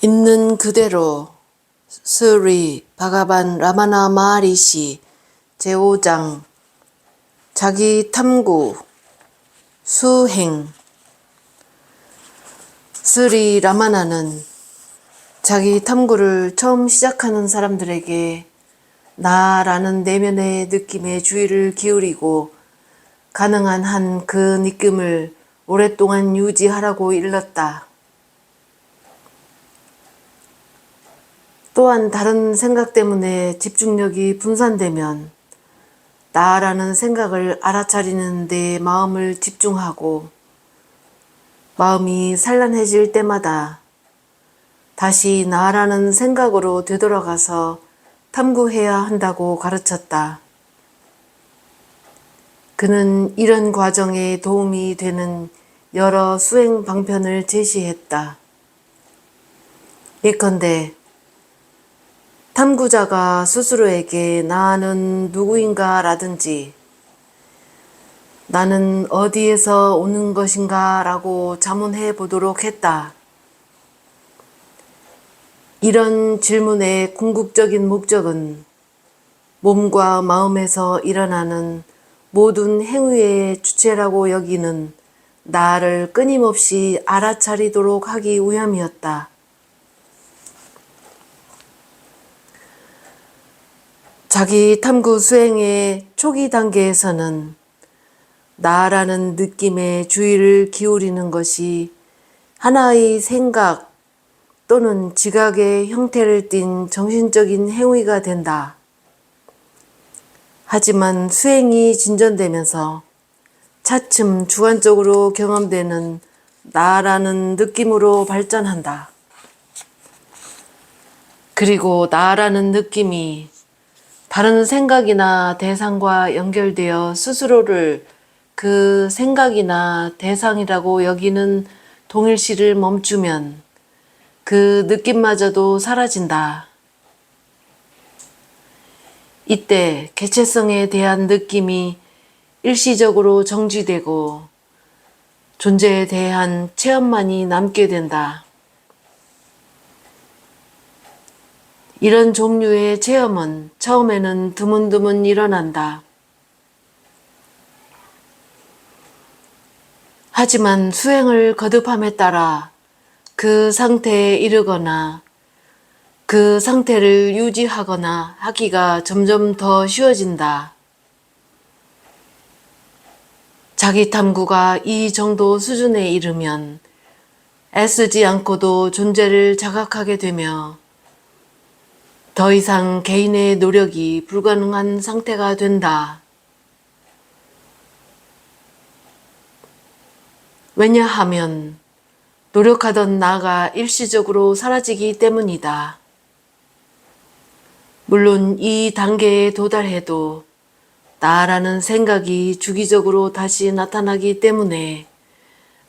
있는 그대로 스리 바가반 라마나 마리시 제5장 자기 탐구 수행 스리 라마나는 자기 탐구를 처음 시작하는 사람들에게 나라는 내면의 느낌에 주의를 기울이고 가능한 한 그 느낌을 오랫동안 유지하라고 일렀다. 또한 다른 생각 때문에 집중력이 분산되면 나라는 생각을 알아차리는 데 마음을 집중하고 마음이 산란해질 때마다 다시 나라는 생각으로 되돌아가서 탐구해야 한다고 가르쳤다. 그는 이런 과정에 도움이 되는 여러 수행 방편을 제시했다. 예컨대 탐구자가 스스로에게 나는 누구인가 라든지 나는 어디에서 오는 것인가 라고 자문해 보도록 했다. 이런 질문의 궁극적인 목적은 몸과 마음에서 일어나는 모든 행위의 주체라고 여기는 나를 끊임없이 알아차리도록 하기 위함이었다. 자기 탐구 수행의 초기 단계에서는 나라는 느낌에 주의를 기울이는 것이 하나의 생각 또는 지각의 형태를 띤 정신적인 행위가 된다. 하지만 수행이 진전되면서 차츰 주관적으로 경험되는 나라는 느낌으로 발전한다. 그리고 나라는 느낌이 다른 생각이나 대상과 연결되어 스스로를 그 생각이나 대상이라고 여기는 동일시를 멈추면 그 느낌마저도 사라진다. 이때 개체성에 대한 느낌이 일시적으로 정지되고 존재에 대한 체험만이 남게 된다. 이런 종류의 체험은 처음에는 드문드문 일어난다. 하지만 수행을 거듭함에 따라 그 상태에 이르거나 그 상태를 유지하거나 하기가 점점 더 쉬워진다. 자기 탐구가 이 정도 수준에 이르면 애쓰지 않고도 존재를 자각하게 되며 더 이상 개인의 노력이 불가능한 상태가 된다. 왜냐하면 노력하던 나가 일시적으로 사라지기 때문이다. 물론 이 단계에 도달해도 나라는 생각이 주기적으로 다시 나타나기 때문에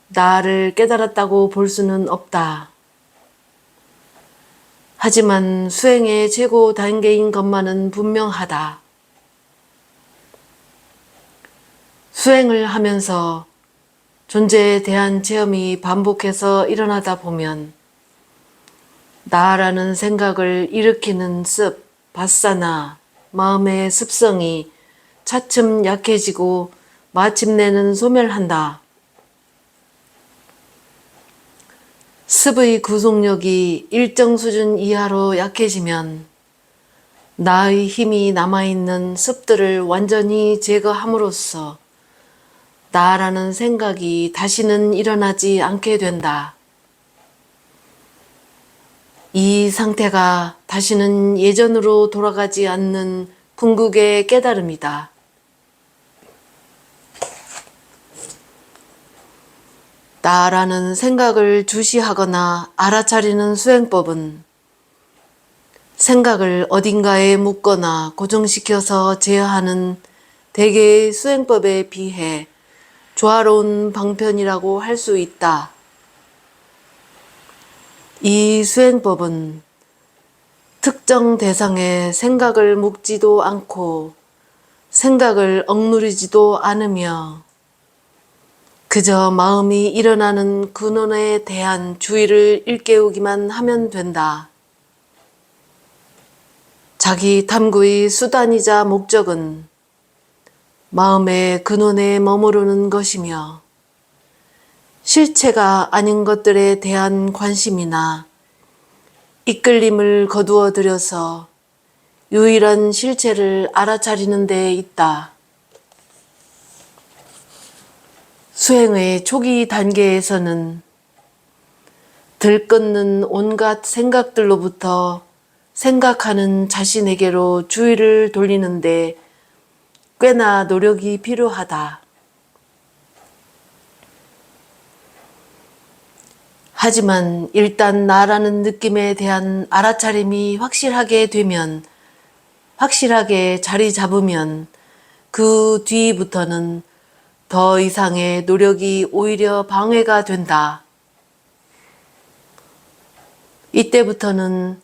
나를 깨달았다고 볼 수는 없다. 하지만 수행의 최고 단계인 것만은 분명하다. 수행을 하면서 존재에 대한 체험이 반복해서 일어나다 보면 나라는 생각을 일으키는 습, 바사나 마음의 습성이 차츰 약해지고 마침내는 소멸한다. 습의 구속력이 일정 수준 이하로 약해지면 나의 힘이 남아있는 습들을 완전히 제거함으로써 나라는 생각이 다시는 일어나지 않게 된다. 이 상태가 다시는 예전으로 돌아가지 않는 궁극의 깨달음이다. 나라는 생각을 주시하거나 알아차리는 수행법은 생각을 어딘가에 묶거나 고정시켜서 제어하는 대개의 수행법에 비해 조화로운 방편이라고 할 수 있다. 이 수행법은 특정 대상에 생각을 묶지도 않고 생각을 억누르지도 않으며 그저 마음이 일어나는 근원에 대한 주의를 일깨우기만 하면 된다. 자기 탐구의 수단이자 목적은 마음의 근원에 머무르는 것이며 실체가 아닌 것들에 대한 관심이나 이끌림을 거두어 들여서 유일한 실체를 알아차리는 데 있다. 수행의 초기 단계에서는 들끓는 온갖 생각들로부터 생각하는 자신에게로 주의를 돌리는데 꽤나 노력이 필요하다. 하지만 일단 나라는 느낌에 대한 알아차림이 확실하게 되면, 확실하게 자리 잡으면 그 뒤부터는 더 이상의 노력이 오히려 방해가 된다. 이때부터는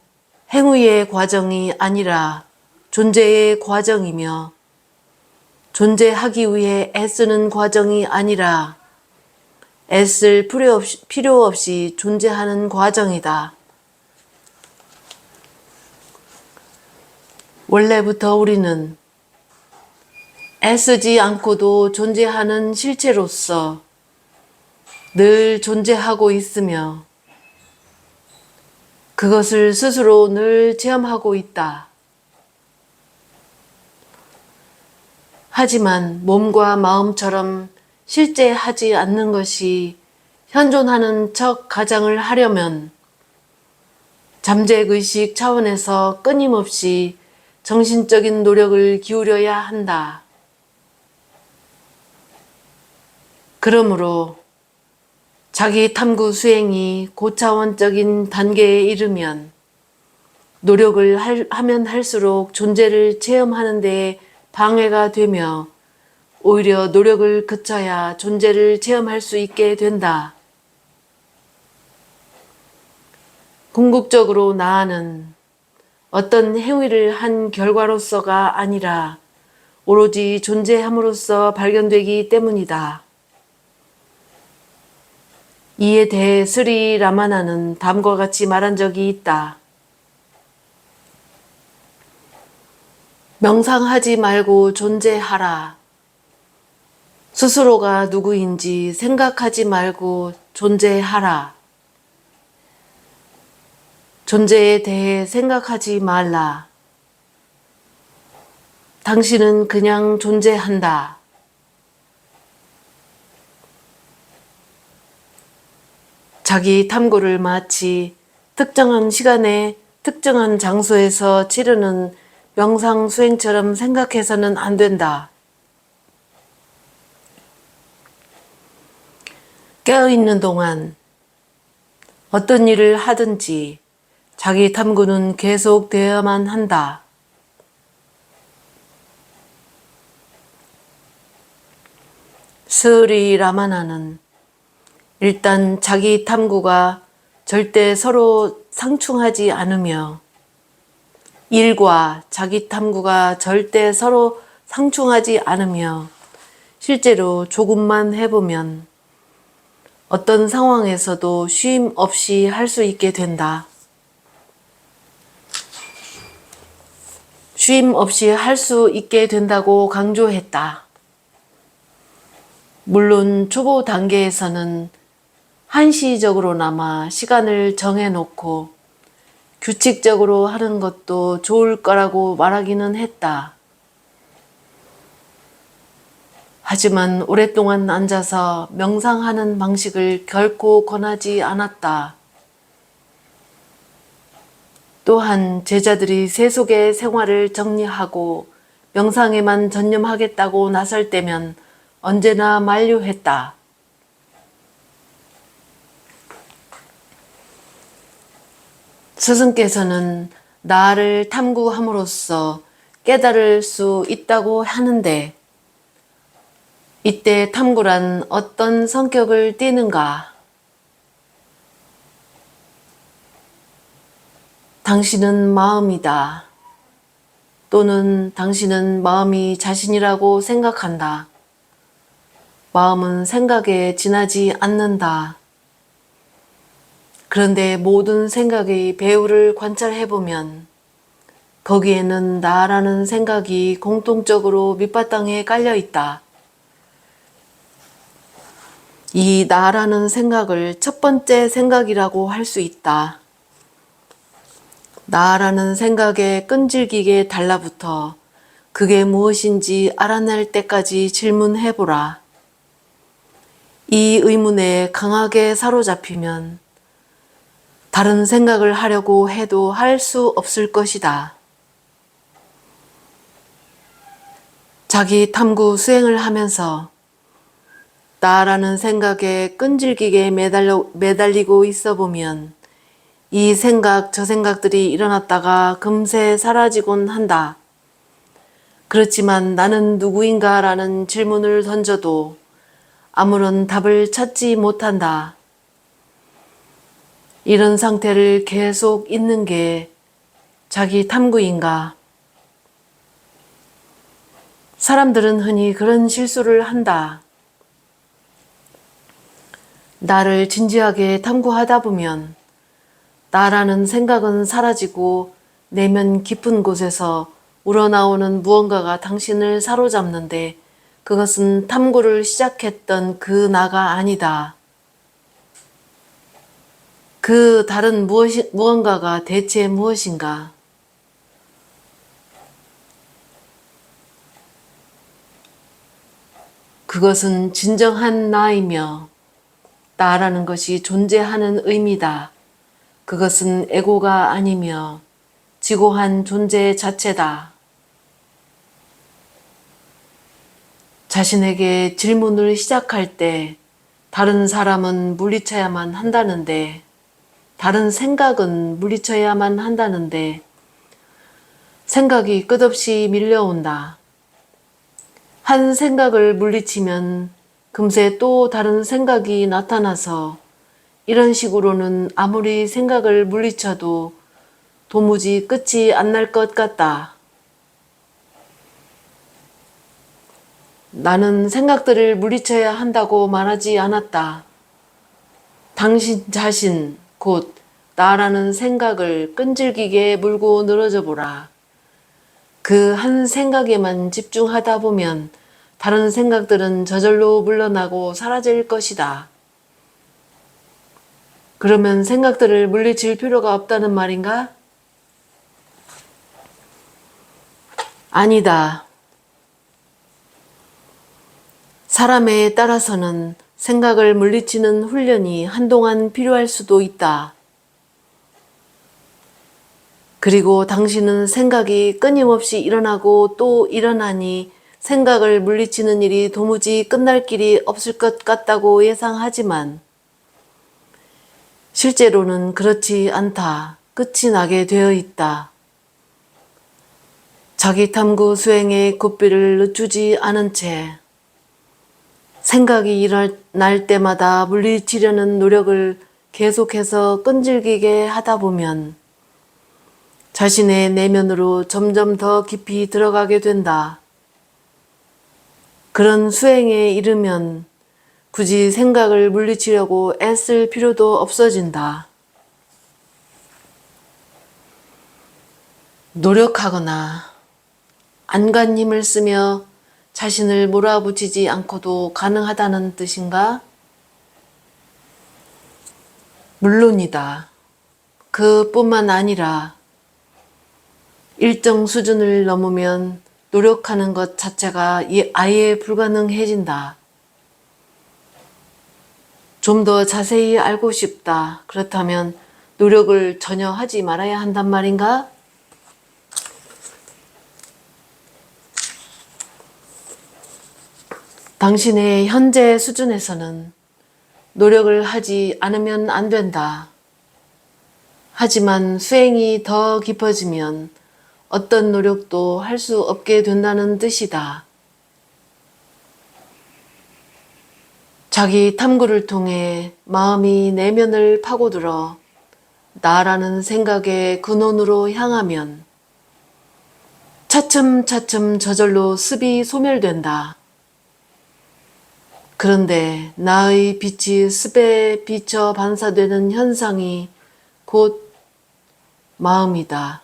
행위의 과정이 아니라 존재의 과정이며 존재하기 위해 애쓰는 과정이 아니라 애쓸 필요 없이, 필요 없이 존재하는 과정이다. 원래부터 우리는 애쓰지 않고도 존재하는 실체로서 늘 존재하고 있으며 그것을 스스로 늘 체험하고 있다. 하지만 몸과 마음처럼 실제 하지 않는 것이 현존하는 척 가장을 하려면 잠재의식 차원에서 끊임없이 정신적인 노력을 기울여야 한다. 그러므로 자기 탐구 수행이 고차원적인 단계에 이르면 노력을 할- 하면 할수록 존재를 체험하는 데 방해가 되며 오히려 노력을 그쳐야 존재를 체험할 수 있게 된다. 궁극적으로 나아는 어떤 행위를 한 결과로서가 아니라 오로지 존재함으로써 발견되기 때문이다. 이에 대해 스리 라마나는 다음과 같이 말한 적이 있다. 명상하지 말고 존재하라. 스스로가 누구인지 생각하지 말고 존재하라. 존재에 대해 생각하지 말라. 당신은 그냥 존재한다. 자기 탐구를 마치 특정한 시간에 특정한 장소에서 치르는 명상 수행처럼 생각해서는 안 된다. 깨어있는 동안 어떤 일을 하든지 자기 탐구는 계속되어야만 한다. 스리 라마나는 일단 자기 탐구가 절대 서로 상충하지 않으며 일과 자기 탐구가 절대 서로 상충하지 않으며 실제로 조금만 해보면 어떤 상황에서도 쉼 없이 할 수 있게 된다. 쉼 없이 할 수 있게 된다고 강조했다. 물론 초보 단계에서는 한시적으로나마 시간을 정해놓고 규칙적으로 하는 것도 좋을 거라고 말하기는 했다. 하지만 오랫동안 앉아서 명상하는 방식을 결코 권하지 않았다. 또한 제자들이 세속의 생활을 정리하고 명상에만 전념하겠다고 나설 때면 언제나 만류했다. 스승께서는 나를 탐구함으로써 깨달을 수 있다고 하는데 이때 탐구란 어떤 성격을 띠는가? 당신은 마음이다. 또는 당신은 마음이 자신이라고 생각한다. 마음은 생각에 지나지 않는다. 그런데 모든 생각의 배후를 관찰해 보면 거기에는 나라는 생각이 공통적으로 밑바탕에 깔려 있다. 이 나라는 생각을 첫 번째 생각이라고 할 수 있다. 나라는 생각에 끈질기게 달라붙어 그게 무엇인지 알아낼 때까지 질문해 보라. 이 의문에 강하게 사로잡히면 다른 생각을 하려고 해도 할 수 없을 것이다. 자기 탐구 수행을 하면서 나라는 생각에 끈질기게 매달려, 매달리고 있어 보면 이 생각, 저 생각들이 일어났다가 금세 사라지곤 한다. 그렇지만 나는 누구인가 라는 질문을 던져도 아무런 답을 찾지 못한다. 이런 상태를 계속 있는 게 자기 탐구인가? 사람들은 흔히 그런 실수를 한다. 나를 진지하게 탐구하다 보면 나라는 생각은 사라지고 내면 깊은 곳에서 우러나오는 무언가가 당신을 사로잡는데 그것은 탐구를 시작했던 그 나가 아니다. 그 다른 무엇이, 무언가가 대체 무엇인가? 그것은 진정한 나이며 나라는 것이 존재하는 의미다. 그것은 에고가 아니며 지고한 존재 자체다. 자신에게 질문을 시작할 때 다른 사람은 물리쳐야만 한다는데 다른 생각은 물리쳐야만 한다는데 생각이 끝없이 밀려온다. 한 생각을 물리치면 금세 또 다른 생각이 나타나서 이런 식으로는 아무리 생각을 물리쳐도 도무지 끝이 안 날 것 같다. 나는 생각들을 물리쳐야 한다고 말하지 않았다. 당신 자신, 곧 나라는 생각을 끈질기게 물고 늘어져 보라. 그 한 생각에만 집중하다 보면 다른 생각들은 저절로 물러나고 사라질 것이다. 그러면 생각들을 물리칠 필요가 없다는 말인가? 아니다. 사람에 따라서는 생각을 물리치는 훈련이 한동안 필요할 수도 있다. 그리고 당신은 생각이 끊임없이 일어나고 또 일어나니 생각을 물리치는 일이 도무지 끝날 길이 없을 것 같다고 예상하지만 실제로는 그렇지 않다. 끝이 나게 되어 있다. 자기 탐구 수행에 고삐를 늦추지 않은 채 생각이 일어날 때마다 물리치려는 노력을 계속해서 끈질기게 하다 보면 자신의 내면으로 점점 더 깊이 들어가게 된다. 그런 수행에 이르면 굳이 생각을 물리치려고 애쓸 필요도 없어진다. 노력하거나 안간힘을 쓰며 자신을 몰아붙이지 않고도 가능하다는 뜻인가? 물론이다. 그뿐만 아니라 일정 수준을 넘으면 노력하는 것 자체가 아예 불가능해진다. 좀 더 자세히 알고 싶다. 그렇다면 노력을 전혀 하지 말아야 한단 말인가? 당신의 현재 수준에서는 노력을 하지 않으면 안 된다. 하지만 수행이 더 깊어지면 어떤 노력도 할 수 없게 된다는 뜻이다. 자기 탐구를 통해 마음이 내면을 파고들어 나라는 생각의 근원으로 향하면 차츰차츰 저절로 습이 소멸된다. 그런데 나의 빛이 습에 비쳐 반사되는 현상이 곧 마음이다.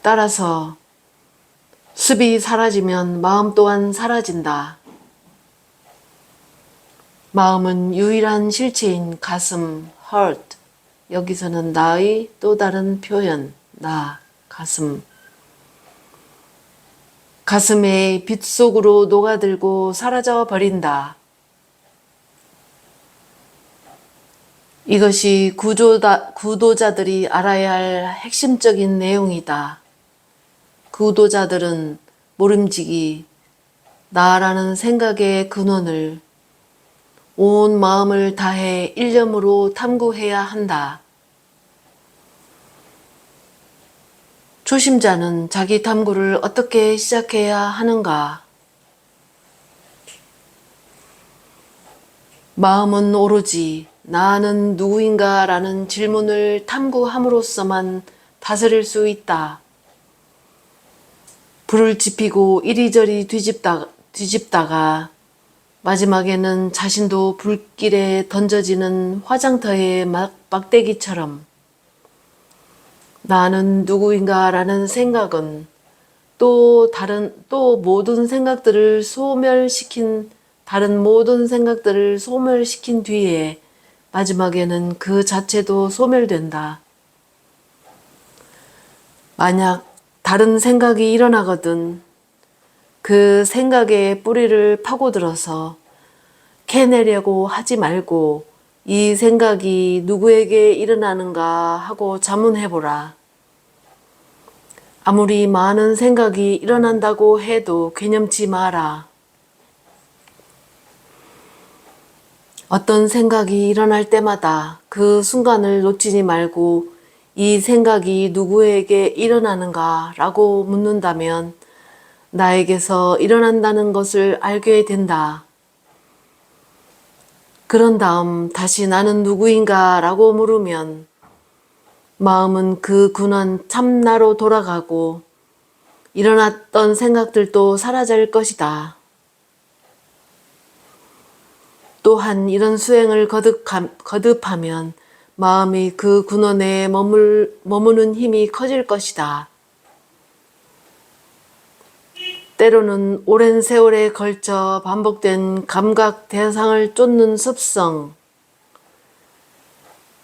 따라서 습이 사라지면 마음 또한 사라진다. 마음은 유일한 실체인 가슴, heart. 여기서는 나의 또 다른 표현, 나, 가슴. 가슴의 빛 속으로 녹아들고 사라져 버린다. 이것이 구조다, 구도자들이 알아야 할 핵심적인 내용이다. 구도자들은 모름지기 나라는 생각의 근원을 온 마음을 다해 일념으로 탐구해야 한다. 초심자는 자기 탐구를 어떻게 시작해야 하는가? 마음은 오로지 나는 누구인가 라는 질문을 탐구함으로써만 다스릴 수 있다. 불을 지피고 이리저리 뒤집다, 뒤집다가 마지막에는 자신도 불길에 던져지는 화장터의 막, 막대기처럼 나는 누구인가 라는 생각은 또 다른, 또 모든 생각들을 소멸시킨, 다른 모든 생각들을 소멸시킨 뒤에 마지막에는 그 자체도 소멸된다. 만약 다른 생각이 일어나거든 그 생각의 뿌리를 파고들어서 캐내려고 하지 말고 이 생각이 누구에게 일어나는가 하고 자문해보라. 아무리 많은 생각이 일어난다고 해도 개념치 마라. 어떤 생각이 일어날 때마다 그 순간을 놓치지 말고 이 생각이 누구에게 일어나는가 라고 묻는다면 나에게서 일어난다는 것을 알게 된다. 그런 다음 다시 나는 누구인가 라고 물으면 마음은 그 근원 참나로 돌아가고 일어났던 생각들도 사라질 것이다. 또한 이런 수행을 거듭함, 거듭하면 마음이 그 근원에 머물, 머무는 힘이 커질 것이다. 때로는 오랜 세월에 걸쳐 반복된 감각 대상을 쫓는 습성,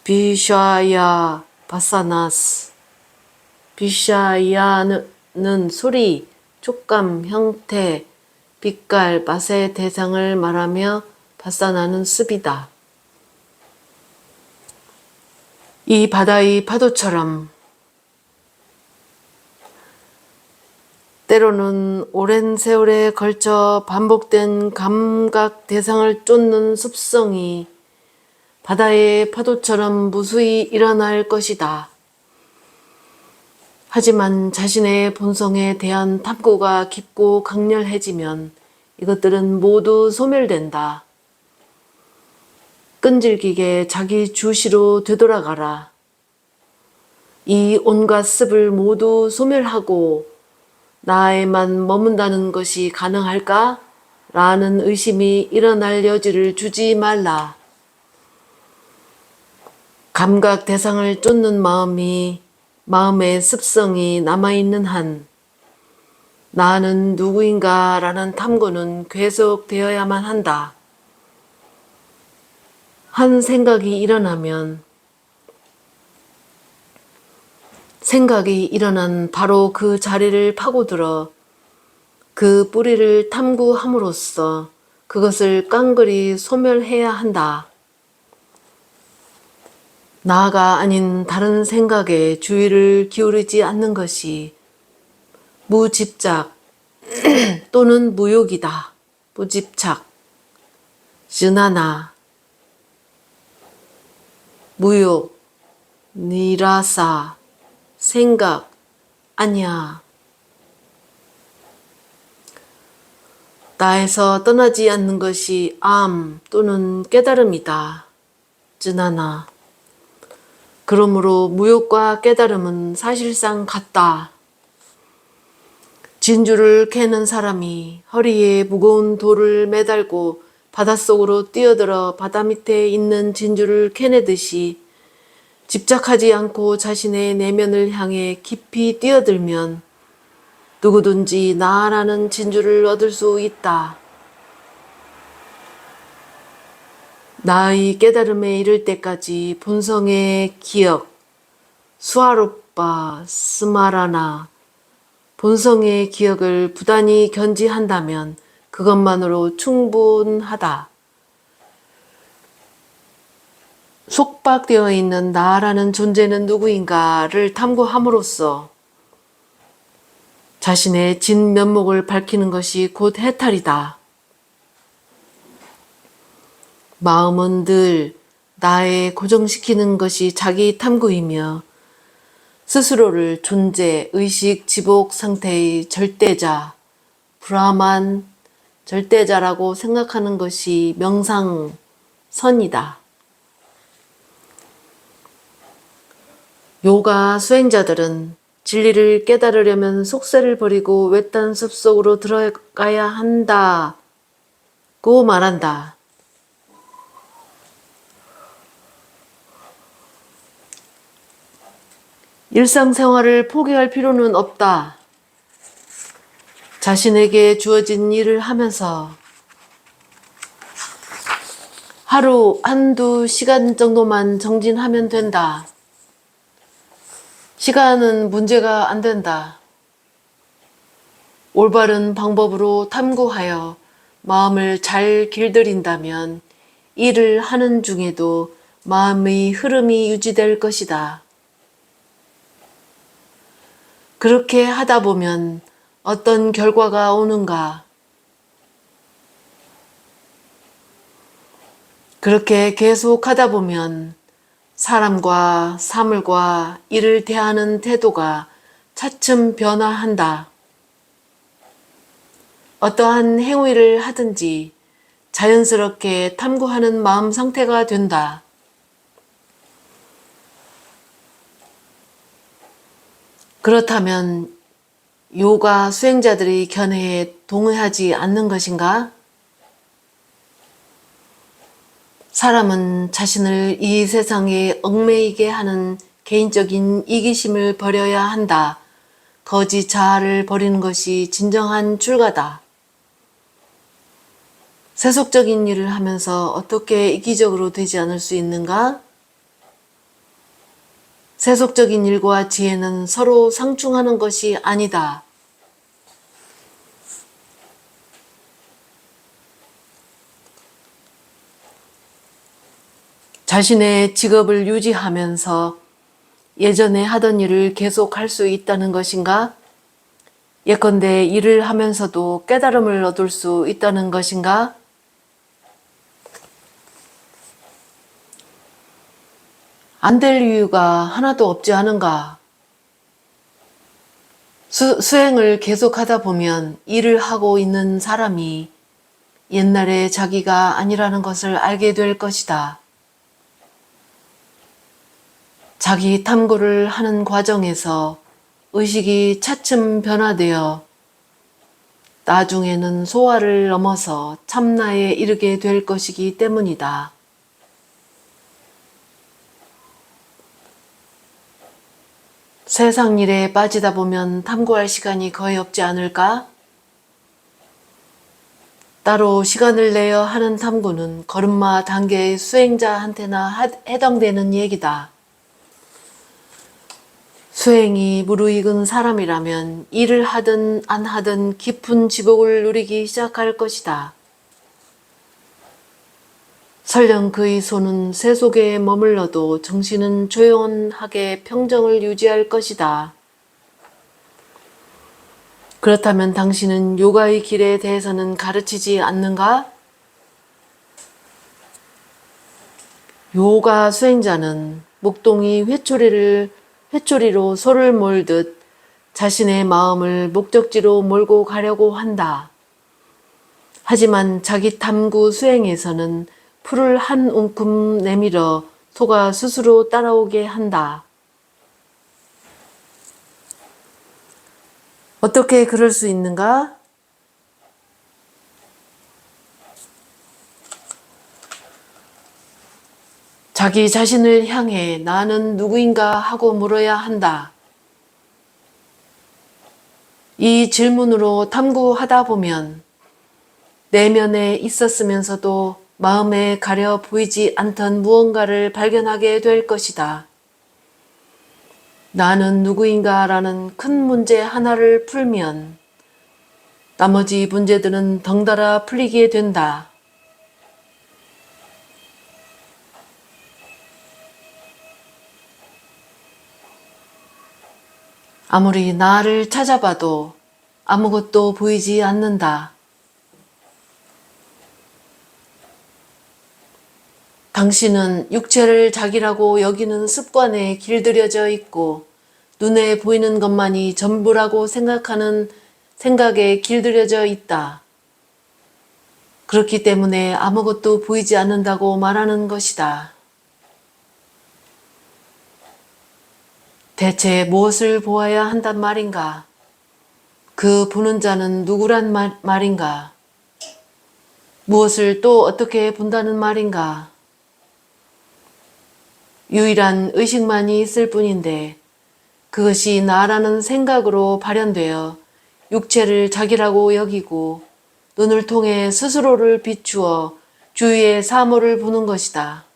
비샤야 바사나스, 비샤야는 소리, 촉감, 형태, 빛깔, 맛의 대상을 말하며 바사나는 습이다. 이 바다의 파도처럼 때로는 오랜 세월에 걸쳐 반복된 감각 대상을 쫓는 습성이 바다의 파도처럼 무수히 일어날 것이다. 하지만 자신의 본성에 대한 탐구가 깊고 강렬해지면 이것들은 모두 소멸된다. 끈질기게 자기 주시로 되돌아가라. 이 온갖 습을 모두 소멸하고 나에만 머문다는 것이 가능할까? 라는 의심이 일어날 여지를 주지 말라. 감각 대상을 쫓는 마음이 마음의 습성이 남아있는 한 나는 누구인가 라는 탐구는 계속되어야만 한다. 한 생각이 일어나면 생각이 일어난 바로 그 자리를 파고들어 그 뿌리를 탐구함으로써 그것을 깡그리 소멸해야 한다. 나가 아닌 다른 생각에 주의를 기울이지 않는 것이 무집착 또는 무욕이다. 무집착, 즈나나, 무욕, 니라사, 생각, 아니야. 나에서 떠나지 않는 것이 암 또는 깨달음이다. 즈나나. 그러므로 무욕과 깨달음은 사실상 같다. 진주를 캐는 사람이 허리에 무거운 돌을 매달고 바닷속으로 뛰어들어 바다 밑에 있는 진주를 캐내듯이 집착하지 않고 자신의 내면을 향해 깊이 뛰어들면 누구든지 나라는 진주를 얻을 수 있다. 나의 깨달음에 이를 때까지 본성의 기억, 수아로빠 스마라나 본성의 기억을 부단히 견지한다면 그것만으로 충분하다. 속박되어 있는 나라는 존재는 누구인가를 탐구함으로써 자신의 진면목을 밝히는 것이 곧 해탈이다. 마음은 늘 나에 고정시키는 것이 자기 탐구이며 스스로를 존재, 의식, 지복 상태의 절대자, 브라만, 절대자라고 생각하는 것이 명상선이다. 요가 수행자들은 진리를 깨달으려면 속세를 버리고 외딴 숲속으로 들어가야 한다고 말한다. 일상생활을 포기할 필요는 없다. 자신에게 주어진 일을 하면서 하루 한두 시간 정도만 정진하면 된다. 시간은 문제가 안 된다. 올바른 방법으로 탐구하여 마음을 잘 길들인다면 일을 하는 중에도 마음의 흐름이 유지될 것이다. 그렇게 하다 보면 어떤 결과가 오는가? 그렇게 계속 하다 보면 사람과 사물과 이를 대하는 태도가 차츰 변화한다. 어떠한 행위를 하든지 자연스럽게 탐구하는 마음 상태가 된다. 그렇다면 요가 수행자들의 견해에 동의하지 않는 것인가? 사람은 자신을 이 세상에 얽매이게 하는 개인적인 이기심을 버려야 한다. 거짓 자아를 버리는 것이 진정한 출가다. 세속적인 일을 하면서 어떻게 이기적으로 되지 않을 수 있는가? 세속적인 일과 지혜는 서로 상충하는 것이 아니다. 자신의 직업을 유지하면서 예전에 하던 일을 계속 할 수 있다는 것인가? 예컨대 일을 하면서도 깨달음을 얻을 수 있다는 것인가? 안 될 이유가 하나도 없지 않은가? 수, 수행을 계속하다 보면 일을 하고 있는 사람이 옛날에 자기가 아니라는 것을 알게 될 것이다. 자기 탐구를 하는 과정에서 의식이 차츰 변화되어 나중에는 소화를 넘어서 참나에 이르게 될 것이기 때문이다. 세상 일에 빠지다 보면 탐구할 시간이 거의 없지 않을까? 따로 시간을 내어 하는 탐구는 걸음마 단계의 수행자한테나 하- 해당되는 얘기다. 수행이 무르익은 사람이라면 일을 하든 안 하든 깊은 지복을 누리기 시작할 것이다. 설령 그의 손은 세속에 머물러도 정신은 조용하게 평정을 유지할 것이다. 그렇다면 당신은 요가의 길에 대해서는 가르치지 않는가? 요가 수행자는 목동이 회초리를 회초리로 소를 몰듯 자신의 마음을 목적지로 몰고 가려고 한다. 하지만 자기 탐구 수행에서는 풀을 한 움큼 내밀어 소가 스스로 따라오게 한다. 어떻게 그럴 수 있는가? 자기 자신을 향해 나는 누구인가 하고 물어야 한다. 이 질문으로 탐구하다 보면 내면에 있었으면서도 마음에 가려 보이지 않던 무언가를 발견하게 될 것이다. 나는 누구인가 라는 큰 문제 하나를 풀면 나머지 문제들은 덩달아 풀리게 된다. 아무리 나를 찾아봐도 아무것도 보이지 않는다. 당신은 육체를 자기라고 여기는 습관에 길들여져 있고 눈에 보이는 것만이 전부라고 생각하는 생각에 길들여져 있다. 그렇기 때문에 아무것도 보이지 않는다고 말하는 것이다. 대체 무엇을 보아야 한단 말인가? 그 보는 자는 누구란 말, 말인가? 무엇을 또 어떻게 본다는 말인가? 유일한 의식만이 있을 뿐인데 그것이 나라는 생각으로 발현되어 육체를 자기라고 여기고 눈을 통해 스스로를 비추어 주위의 사물을 보는 것이다.